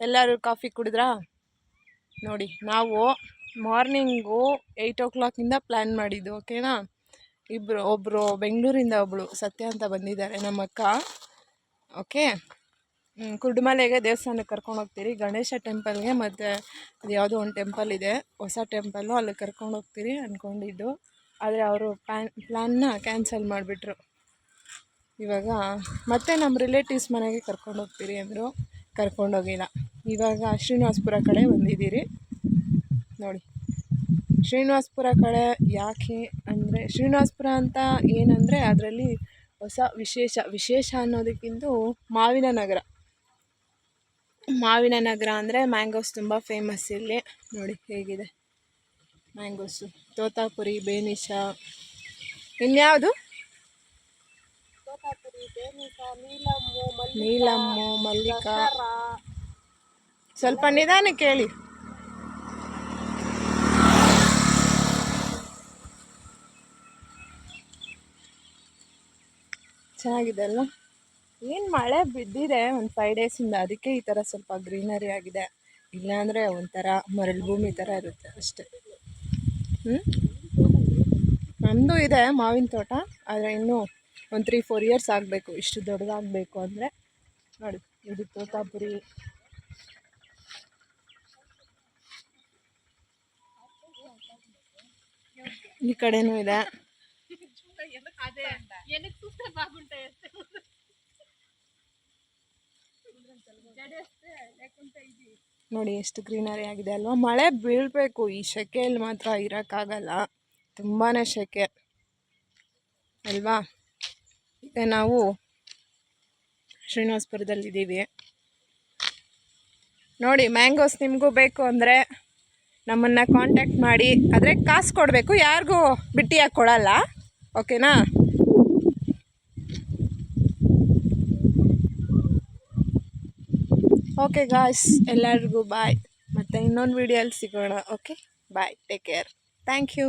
ಎಲ್ಲರೂ ಕಾಫಿ ಕುಡಿದ್ರಾ? ನೋಡಿ, ನಾವು ಮಾರ್ನಿಂಗು ಏಯ್ಟ್ ಓ ಕ್ಲಾಕಿಂದ ಪ್ಲ್ಯಾನ್ ಮಾಡಿದ್ದು, ಓಕೆನಾ? ಇಬ್ಬರು ಒಬ್ಬರು ಬೆಂಗಳೂರಿಂದ ಒಬ್ಬಳು ಸತ್ಯ ಅಂತ ಬಂದಿದ್ದಾರೆ, ನಮ್ಮ ಅಕ್ಕ. ಓಕೆ? ಕುರುಡುಮಲೆಗೆ ದೇವಸ್ಥಾನಕ್ಕೆ ಕರ್ಕೊಂಡು ಹೋಗ್ತೀರಿ. ಗಣೇಶ ಟೆಂಪಲ್ಗೆ ಮತ್ತು ಅದು ಯಾವುದೋ ಒಂದು ಟೆಂಪಲ್ ಇದೆ. ಹೊಸ ಟೆಂಪಲ್ಲು ಅಲ್ಲಿ ಕರ್ಕೊಂಡು ಹೋಗ್ತೀರಿ ಅಂದ್ಕೊಂಡಿದ್ದು ಆದರೆ ಅವರು ಪ್ಯಾನ್ ಪ್ಲ್ಯಾನ್ನ ಕ್ಯಾನ್ಸಲ್ ಮಾಡಿಬಿಟ್ರು. ಇವಾಗ ಮತ್ತೆ ನಮ್ಮ ರಿಲೇಟಿವ್ಸ್ ಮನೆಗೆ ಕರ್ಕೊಂಡು ಹೋಗ್ತೀರಿ ಅಂದರು. ಕರ್ಕೊಂಡೋಗಿಲ್ಲ ಇವಾಗ ಶ್ರೀನಿವಾಸಪುರ ಕಡೆ ಬಂದಿದ್ದೀರಿ. ನೋಡಿ ಶ್ರೀನಿವಾಸಪುರ ಕಡೆ ಯಾಕೆ ಅಂದರೆ ಶ್ರೀನಿವಾಸಪುರ ಅಂತ ಏನಂದರೆ ಅದರಲ್ಲಿ ಹೊಸ ವಿಶೇಷ ವಿಶೇಷ ಅನ್ನೋದಕ್ಕಿಂತ ಮಾವಿನ ನಗರ. ಮಾವಿನ ನಗರ ಅಂದರೆ ಮ್ಯಾಂಗೋಸ್ ತುಂಬ ಫೇಮಸ್ ಇಲ್ಲಿ. ನೋಡಿ ಹೇಗಿದೆ. ಮ್ಯಾಂಗೋಸು ತೋತಾಪುರಿ ಬೇನಿಶ. ಇನ್ಯಾವುದು? ನೀಲಮ್ಮು ಮಲ್ಲಿಕಾ ಸ್ವಲ್ಪ ನಿಧಾನ ಕೇಳಿ. ಚೆನ್ನಾಗಿದೆ ಅಲ್ಲ ಏನು ಮಳೆ ಬಿದ್ದಿದೆ ಒಂದು ಫೈವ್ ಡೇಸಿಂದ ಅದಕ್ಕೆ ಈ ಥರ ಸ್ವಲ್ಪ ಗ್ರೀನರಿ ಆಗಿದೆ. ಇಲ್ಲಾಂದರೆ ಒಂಥರ ಮರಳು ಭೂಮಿ ಥರ ಇರುತ್ತೆ ಅಷ್ಟೇ. ಹ್ಞೂ ನಮ್ಮದು ಇದೆ ಮಾವಿನ ತೋಟ. ಆದರೆ ಇನ್ನೂ ಒಂದು ತ್ರೀ ಫೋರ್ ಇಯರ್ಸ್ ಆಗಬೇಕು. ಇಷ್ಟು ದೊಡ್ಡದಾಗಬೇಕು ಅಂದರೆ. ನೋಡಿ, ಇದು ತೋತಾಪುರಿ. ಈ ಕಡೆನೂ ಇದೆ. ನೋಡಿ ಎಷ್ಟು ಗ್ರೀನರಿ ಆಗಿದೆ ಅಲ್ವಾ? ಮಳೆ ಬೀಳಬೇಕು, ಈ ಸೆಕೆಯಲ್ಲಿ ಮಾತ್ರ ಇರೋಕ್ಕಾಗಲ್ಲ. ತುಂಬಾ ಸೆಕೆ ಅಲ್ವಾ? ಈಗ ನಾವು ಶ್ರೀನಿವಾಸಪುರದಲ್ಲಿದ್ದೀವಿ. ನೋಡಿ, ಮ್ಯಾಂಗೋಸ್ ನಿಮಗೂ ಬೇಕು ಅಂದರೆ ನಮ್ಮನ್ನು ಕಾಂಟ್ಯಾಕ್ಟ್ ಮಾಡಿ, ಆದರೆ ಕಾಸು ಕೊಡಬೇಕು, ಯಾರಿಗೂ ಬಿಟ್ಟಿಯಾಗಿ ಕೊಡಲ್ಲ ಓಕೆನಾ ಓಕೆ ಗಾಯ್ಸ್ ಎಲ್ಲರಿಗೂ ಬಾಯ್ ಮತ್ತು ಇನ್ನೊಂದು ವೀಡಿಯೋಲ್ಲಿ ಸಿಗೋಣ okay bye take care thank you